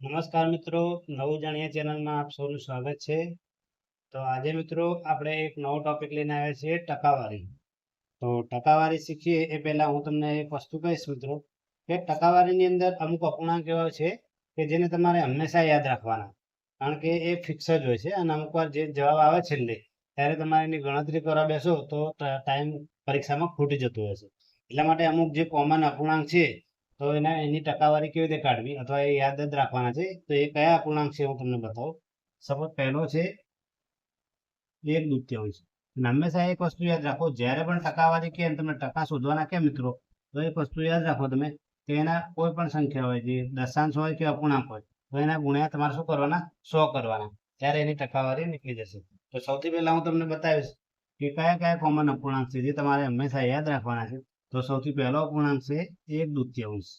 નમસ્કાર મિત્રો, નવું જાણીએ ચેનલમાં આપ સૌનું સ્વાગત છે. તો આજે મિત્રો આપણે એક નવો ટોપિક લઈને આવ્યા છીએ, ટકાવારી. તો ટકાવારી શીખીએ એ પહેલાં હું તમને એક વસ્તુ કહીશ મિત્રો, કે ટકાવારીની અંદર અમુક અપૂર્ણાંક એવા છે કે જેને તમારે હંમેશા યાદ રાખવાના. કારણ કે એ ફિક્સ જ હોય છે અને અમુક વાર જે જવાબ આવે છેલ્લે, ત્યારે તમારે એની ગણતરી કરવા બેસો તો ટાઈમ પરીક્ષામાં ખૂટી જતું હશે. એટલા માટે અમુક જે કોમન અપૂર્ણાંક છે તો એના એની ટકાવારી કેવી રીતે કાઢવી? અથવા એ યાદ જ રાખવાના છે. તો એ કયા અપૂર્ણાંક છે હું તમને બતાવું. સપોઝ પહેલો છે, એક દૂત્યાંશ અને હંમેશા એક વસ્તુ યાદ રાખો, જ્યારે પણ ટકાવારી કે તમને ટકા શોધવાના કે મિત્રો? તો એક વસ્તુ યાદ રાખો તમે, કે એના કોઈ પણ સંખ્યા હોય, જે દશાંશ હોય કે અપૂર્ણાંક હોય, તો એના ગુણ્યા તમારે શું કરવાના? સો કરવાના. ત્યારે એની ટકાવારી નીકળી જશે. તો સૌથી પહેલા હું તમને બતાવીશ કે કયા કયા કોમન અપૂર્ણાંક છે, જે તમારે હંમેશા યાદ રાખવાના છે. તો સૌથી પહેલો અપૂર્ણાંક છે એક દૂત્યાંશ.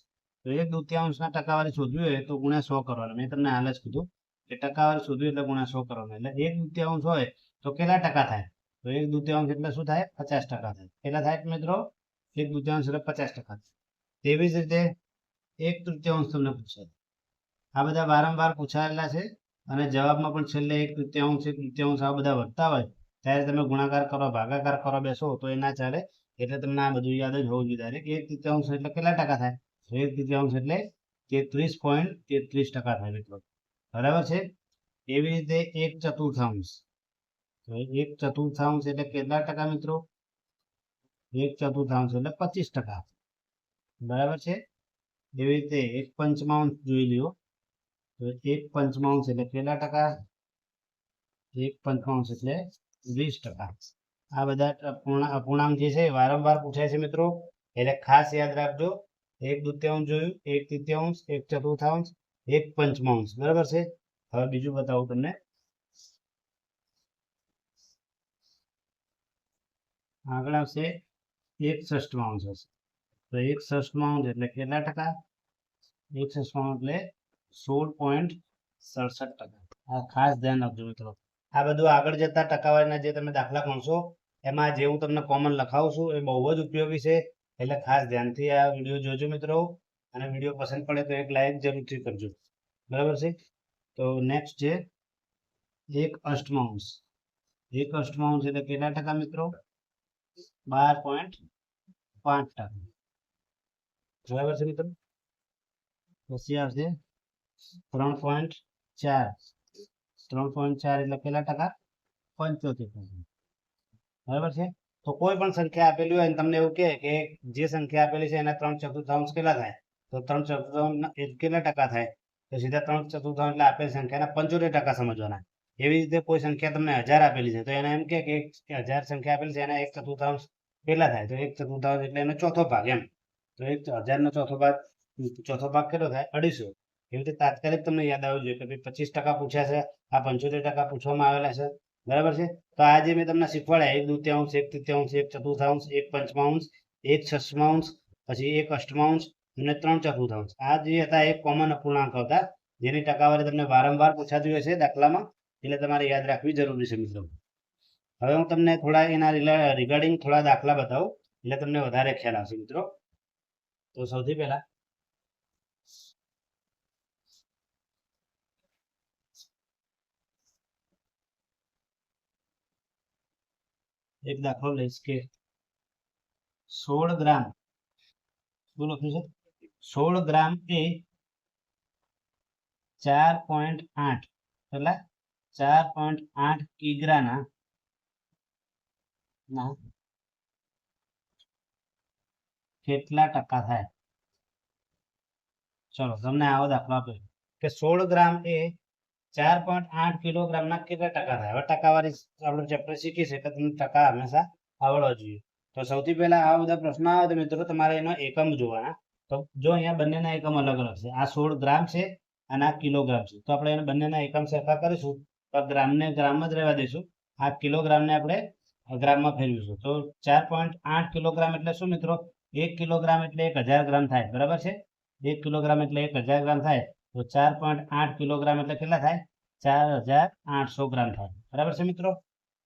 તો એક દૂત્યાંશના ટકાવારી શોધવી હોય તો ગુણ્યા સો કરવાનો. મેં તમને હાલ જ કીધું કે ટકાવારી શોધવી એટલે ગુણ્યા સો કરવાનો. એટલે એક દૂત્યાંશ હોય તો કેટલા ટકા થાય? તો એક દૂત્યાંશ એટલે શું થાય? પચાસ ટકા થાય. કેટલા થાય મિત્રો? એક દૂત્યાંશ એટલે પચાસ ટકા તેવી જ રીતે એક તૃતીયાંશ તમને પૂછાય આ બધા વારંવાર પૂછાયેલા છે અને જવાબમાં પણ છેલ્લે એક તૃતીયાંશ એક તૃતીયાંશ આ બધા વધતા હોય. ત્યારે તમે ગુણાકાર કરો, ભાગાકાર કરો, બેસો તો એ ના ચાલે. એટલે તમને આ બધું યાદ જ હોવું જોઈએ ડાયરેક્ટ એક તૃતીયાંશ એટલે કેટલા ટકા થાય? એક તૃતીયાંશ એટલે તેત્રીસ પોઈન્ટ તેત્રીસ ટકા થાય મિત્રો. બરાબર છે? એવી રીતે એક ચતુર્થાંશ. તો એક ચતુર્થાંશ એટલે કેટલા ટકા મિત્રો? એક ચતુર્થાંશ એટલે પચીસ ટકા. બરાબર છે? એવી રીતે એક પંચમાંશ જોઈ લ્યો. તો એક પંચમાંશ એટલે કેટલા ટકા? એક પંચમાંશ એટલે વીસ ટકા. આ બધા અપૂર્ણા- અપૂર્ણાંક જે છે વારંવાર પૂછાય છે મિત્રો. એટલે ખાસ યાદ રાખજો. એક દુત્યાંશ જોયું, એક તૃતીયાંશ, એક ચતુર્થાંશ, એક પંચમાંશ. બરાબર છે? હવે બીજું બતાવું તમને. આગળ આવશે એક ષષ્ઠમાંશ હશે. તો એક ષષ્ઠમાંશ એટલે કેટલા ટકા? એક ષષ્ઠમાંશ એટલે સોળ પોઈન્ટ સડસઠ ટકા. આ ખાસ ધ્યાન રાખજો મિત્રો. આ બધું આગળ જતા ટકાવારીના જે તમે દાખલા ગણશો એમાં જે હું તમને કોમન લખાવું છું, એ બહુ જ ઉપયોગી છે. એટલે ખાસ ધ્યાનથી આ વીડિયો જોજો મિત્રો. અને વીડિયો પસંદ પડે તો એક લાઈક જરૂરથી કરજો. બરાબર છે? તો નેક્સ્ટ છે, એક અષ્ટમાંશ એક અષ્ટમાંશ એટલે કેટલા ટકા મિત્રો? બાર પોઈન્ટ પાંચ ટકા. બરાબર છે મિત્રો? પછી આવશે ત્રણ પોઈન્ટ ચાર. ત્રણ પોઈન્ટ ચાર એટલે કેટલા ટકા? પંચોતેર ટકા. બરાબર છે? તો કોઈ પણ સંખ્યા આપેલી હોય અને તમને એવું કહે કે જે સંખ્યા આપેલી છે એના ત્રણ ચતુર્થાંશ કેટલા થાય? તો ત્રણ ચતુર્થાંશ કેટલા ટકા થાય? તો સીધા ત્રણ ચતુર્થાંશ એટલે આપેલી સંખ્યાના પંચોતેર ટકા સમજવાના. એવી રીતે કોઈ સંખ્યા તમને હજાર આપેલી છે, તો એને એમ કે હજાર સંખ્યા આપેલી છે, એના એક ચતુર્થાંશ કેટલા થાય? તો એક ચતુર્થાંશ એટલે એનો ચોથો ભાગ એમ. તો એક હજારનો ચોથો ભાગ ચોથો ભાગ કેટલો થાય? અઢીસો. એવી રીતે તાત્કાલિક તમને યાદ આવવું જોઈએ કે ભાઈ પચીસ ટકા પૂછ્યા છે, આ પંચોતેર ટકા પૂછવામાં આવેલા છે. બરાબર છે? તો આ જે મેં તમને શીખવાડ્યા, એક દૂત્યાંશ, એક તૃતીયાંશ, એક ચતુર્થાંશ, એક પંચમાંશ, એક છસમાંશ પછી એક અષ્ટમાંશ અને ત્રણ ચતુર્થાંશ. આ જે હતા એ કોમન અપૂર્ણાંક હતા. જેની ટકાવારી તમને વારંવાર પૂછાતી હોય છે દાખલામાં, એટલે તમારે યાદ રાખવી જરૂરી છે મિત્રો. હવે હું તમને થોડા એના રિગાર્ડિંગ થોડા દાખલા બતાવું, એટલે તમને વધારે ખ્યાલ આવશે મિત્રો. તો સૌથી પહેલા એક દાખલો લઈશ કે સોળ ગ્રામ, શું લખ્યું છે? સોળ ગ્રામ એ ચાર પોઈન્ટ આઠ કેટલા ચાર પોઈન્ટ આઠ કિગ્રાના ના, કેટલા ટકા થાય? ચલો, તમને આવો દાખલો આપ્યો કે સોળ ગ્રામ એ ચાર પોઈન્ટ આઠ કિલોગ્રામના કેટલા ટકા થાય? હવે ટકાવારી આપણે ચેપ્ટર શીખી છે કે તમને ટકા હંમેશા આવડવા જોઈએ. તો સૌથી પહેલા આ બધા પ્રશ્ન આવે તો મિત્રો તમારે એનો એકમ જોવાના. તો જો અહીંયા બંનેના એકમ અલગ અલગ છે. આ સોળ ગ્રામ છે અને આ કિલોગ્રામ છે. તો આપણે એને બંનેના એકમ સરખા કરીશું. તો ગ્રામને ગ્રામ જ રહેવા દઈશું. આ કિલોગ્રામને આપણે ગ્રામમાં ફેરવીશું. તો ચાર પોઈન્ટ આઠ કિલોગ્રામ એટલે શું મિત્રો? એક કિલોગ્રામ એટલે એક હજાર ગ્રામ થાય. બરાબર છે? એક કિલોગ્રામ એટલે એક હજાર ગ્રામ થાય. તો ચાર પોઈન્ટ આઠ કિલોગ્રામ એટલે કેટલા થાય? ચાર હજાર આઠસો ગ્રામ થાય. બરાબર છે મિત્રો?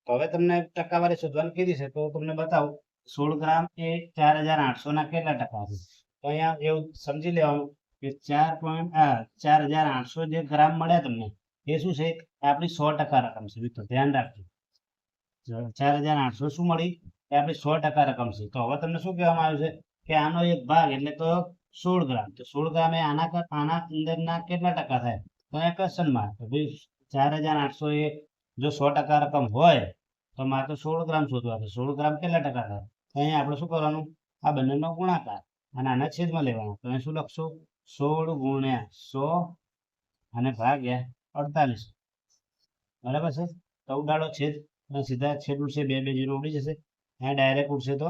તો હવે તમને ટકાવારી શોધવાની કીધી છે, તો તમને બતાવું. સોળ ગ્રામ એ ચાર હજાર આઠસો ના કેટલા ટકા છે? તો અહીંયા એવું સમજી લેવાનું કે ચાર પોઈન્ટ ચાર હજાર આઠસો જે ગ્રામ મળ્યા તમને, એ શું છે? આપણી સો ટકા રકમ છે મિત્રો, ધ્યાન રાખજો. ચાર હજાર આઠસો શું મળી? એ આપણી સો ટકા રકમ છે. તો હવે તમને શું કહેવામાં આવ્યું છે? કે આનો એક ભાગ એટલે તો સોળ ગ્રામ તો સોળ ગ્રામ આના આના અંદરના કેટલા ટકા થાય? તો એ ક્વેશ્ચન માર્ક ભાઈ, ચાર હજાર આઠસો એ જો સો ટકા રકમ હોય, તો મારે તો સોળ ગ્રામ શોધવા. છે સોળ ગ્રામ કેટલા ટકા થાય? તો અહીંયા આપણે શું કરવાનું? આ બંનેનો ગુણાકાર. અને આના છેદમાં લેવાનો. તો અહીં શું લખશું? સોળ ગુણ્યા સો અને ભાગ્યા અડતાલીસ. બરાબર છે? તો ઉડાડો છેદ. અને સીધા છેદ ઉડશે, બે બે, જીરો ઉડી જશે. અહીંયા ડાયરેક્ટ ઉડશે તો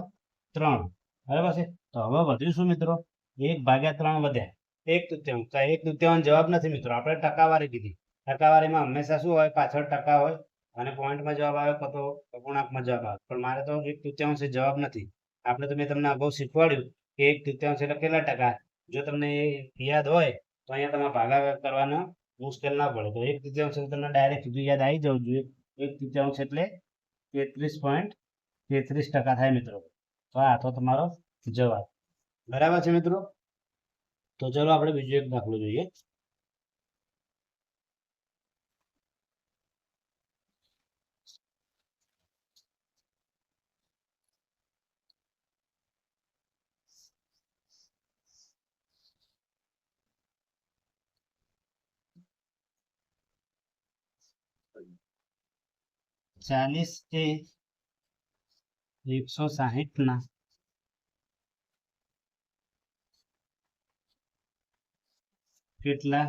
ત્રણ. બરાબર છે? તો હવે વધ્યું શું મિત્રો? એક ભાગ્યા ત્રણ વધ્યા એક તૃતીયાંશ. તો એક તૃતીયાંશ જવાબ નથી મિત્રો. આપણે ટકાવારી કીધી. ટકાવારીમાં હંમેશા શું હોય? પાછળ ટકા હોય અને પોઈન્ટમાં જવાબ આવે કતો અપૂર્ણાંકમાં જવાબ આવે. પણ મારે તો એક તૃતીયાંશ જવાબ નથી. આપણે તો મેં તમને અગાઉ શીખવાડ્યું કે એક તૃતીયાંશ એટલે કેટલા ટકા? જો તમને યાદ હોય તો અહીંયા તમારે ભાગાકાર કરવાનો મુશ્કેલ ના પડે. તો એક તૃતીયાંશ તમને ડાયરેક્ટ સીધું યાદ આવી જવું જોઈએ. એક તૃતીયાંશ એટલે તેત્રીસ પોઈન્ટ તેત્રીસ ટકા થાય મિત્રો. તો આ તો તમારો જવાબ. બરાબર છે મિત્રો? તો ચલો આપણે બીજો એક દાખલો જોઈએ. ચાલીસ એ એકસો સાહીઠ ના કેટલા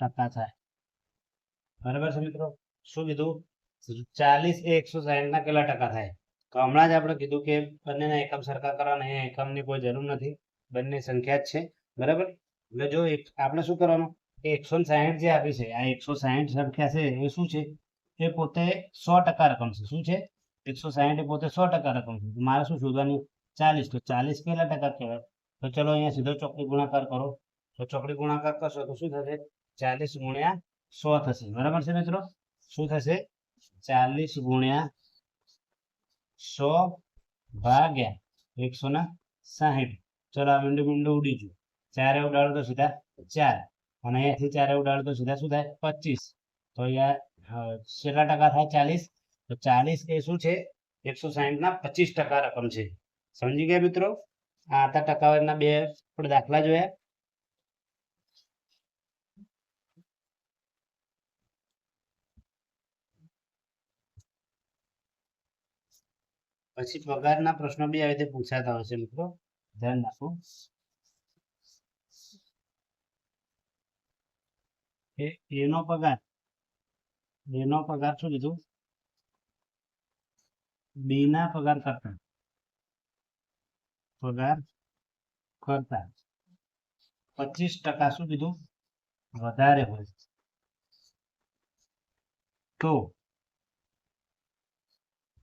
ટકા થાય? બરાબર છે મિત્રો? શું કીધું? ચાલીસ એકસો સાહીઠ ના કેટલા ટકા થાય? તો હમણાં જ આપણે કીધું કે બંનેના એકમ સરખા કરવાના અહીંયા એકમની કોઈ જરૂર નથી. બંને સંખ્યા જ છે. બરાબર? એટલે જો આપણે શું કરવાનું? એકસો સાહીઠ જે આપી છે, આ એકસો સાહીઠ સંખ્યા છે, એ શું છે? એ પોતે સો ટકા રકમ છે. શું છે? એકસો સાહીઠ એ પોતે સો ટકા રકમ છે. મારે શું શોધવાની? ચાલીસ. તો ચાલીસ કેટલા ટકા કહેવાય? તો ચલો અહીંયા સીધો ચોકડી ગુણાકાર કરો. તો ચોકડી ગુણાકાર કરશો તો શું થશે? ચાલીસ ગુણ્યા સો થશે. બરાબર છે મિત્રો? શું થશે? ચાલીસ ગુણ્યા સો ભાગ્યા એકસો ના સાહીઠ. ચલો આ મીંડું મીંડું ઉડી ગયું. ચારે ઉડાડો તો સીધા ચાર. અને અહીંયાથી ચારે ઉડાડો તો સીધા શું થાય? પચીસ. તો અહીંયા કેટલા ટકા થાય? ચાલીસ. તો ચાલીસ એ શું છે? એકસો સાહીઠ ના પચીસ ટકા રકમ છે. સમજી ગયા મિત્રો? આ હતા ટકાવારીના બે આપણે દાખલા જોયા. પછી પગારના પ્રશ્નો બી આવી રીતે પૂછાતા હોય છે, મિત્રો. ધ્યાન રાખો. એનો પગાર. એનો પગાર શું કીધું? બી ના પગાર કરતા. પગાર કરતા. પચીસ ટકા શું કીધું? વધારે હોય. તો,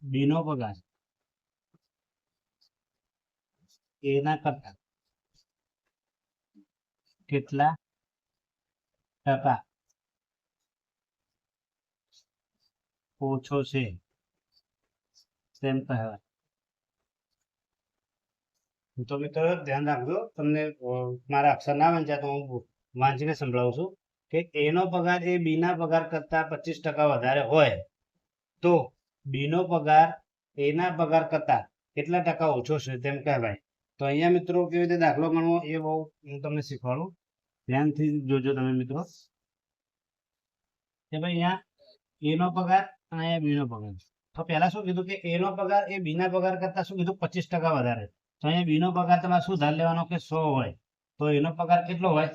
બીનો પગાર. એના કરતા કેટલા ટકા ઓછો છે તેમ કહેવાય. તો મિત્રો ધ્યાન રાખજો, તમને મારા અક્ષર ના વંચાય તો હું વાંચીને સંભળાવું છું કે એનો પગાર એ બીના પગાર કરતા પચીસ ટકા વધારે હોય તો બીનો પગાર એના પગાર કરતા કેટલા ટકા ઓછો છે તેમ કહેવાય. તો અહીંયા મિત્રો કેવી રીતે દાખલો ગણવો એ બહુ હું તમને શીખવાડું. ધ્યાનથી જોજો તમે મિત્રો. કે ભાઈ અહીંયા એનો પગાર અને અહીંયા બીનો પગાર. તો પહેલા શું કીધું કે એનો પગાર એ બીના પગાર કરતા શું કીધું પચીસ ટકા વધારે તો અહીંયા બીનો પગાર તમારે શું ધાર લેવાનો કે સો હોય. તો એનો પગાર કેટલો હોય?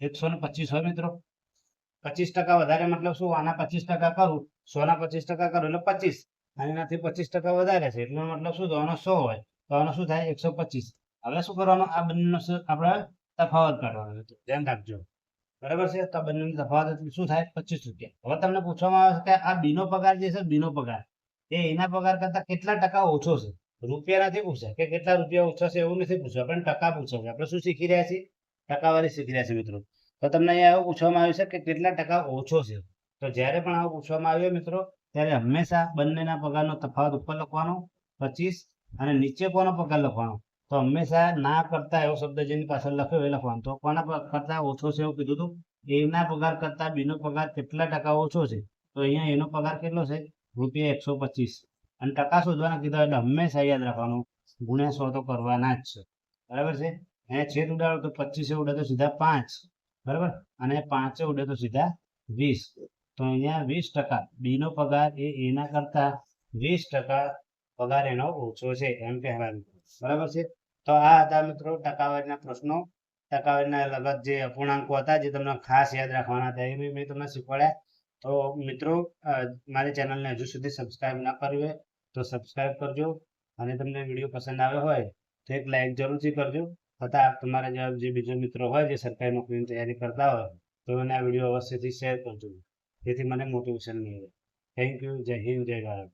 એકસો ને પચીસ હોય મિત્રો. પચીસ ટકા વધારે મતલબ શું? આના પચીસ ટકા કરું. સો ના પચીસ ટકા કરું એટલે પચીસ. અને એનાથી પચીસ ટકા વધારે છે. એટલો મતલબ શું? થવાનો સો હોય. તો શું થાય? એકસો પચીસ. હવે શું કરવાનું? આ બંનેનો આપણે તફાવત કાઢવાનો ધ્યાન રાખજો. બરાબર છે? તો આ બંનેનો તફાવત શું થાય? પચીસ રૂપિયા. હવે તમને પૂછવામાં આવે છે કે આ બીનો પગાર જે છે બીનો પગાર. એ એના પગાર કરતા કેટલા ટકા ઓછો છે? રૂપિયા નથી પૂછ્યા. કે કેટલા રૂપિયા ઓછા છે એવું નથી પૂછ્યું. આપણે ટકા પૂછે છે આપણે શું શીખી રહ્યા છીએ? ટકાવારી શીખી રહ્યા છીએ મિત્રો. તો તમને અહીંયા એવું પૂછવામાં આવ્યું છે કે કેટલા ટકા ઓછો છે? તો જ્યારે પણ આવું પૂછવામાં આવ્યું મિત્રો, ત્યારે હંમેશા બંનેના પગારનો તફાવત ઉપર લખવાનો. પચીસ અને નીચે કોનો પગાર લખવાનો? તો હંમેશા ના કરતા એવો શબ્દ જેની પાછળ લખ્યો એ લખવાનો. તો કોના કરતા ઓછો છે એવું કીધું હતું એના પગાર કરતા બીનો પગાર કેટલા ટકા ઓછો છે? તો અહીંયા એનો પગાર કેટલો છે? રૂપિયા એકસો પચીસ. અને ટકા શોધવાના કીધા એટલે હંમેશા યાદ રાખવાનું, ગુણ્યા સો તો કરવાના જ છે. બરાબર છે? અહીંયા છેદ ઉડાડો તો પચીસે ઉડે તો સીધા પાંચ. બરાબર? અને પાંચે ઉડે તો સીધા વીસ. તો અહીંયા વીસ ટકા. બીનો પગાર એ એના કરતા વીસ ટકા પગાર એનો ઓછો છે એમ કહેવાનું. બરાબર છે? તો આ હતા મિત્રો ટકાવારીના પ્રશ્નો. ટકાવારીના લગત જે અપૂર્ણાંકો હતા, જે તમને ખાસ યાદ રાખવાના હતા, એ મેં તમને શીખવાડ્યા. તો મિત્રો મારી ચેનલને હજુ સુધી સબસ્ક્રાઇબ ના કરી હોય તો સબસ્ક્રાઇબ કરજો. અને તમને વીડિયો પસંદ આવ્યો હોય તો એક લાઈક જરૂરથી કરજો. તથા તમારા જેવા જે બીજો મિત્રો હોય, જે સરકારી નોકરીની તૈયારી કરતા હોય, તો એને આ વીડિયો અવશ્યથી શેર કરજો. જેથી મને મોટિવેશન મળે. Thank you. જય હિન્દ, જય ભારત.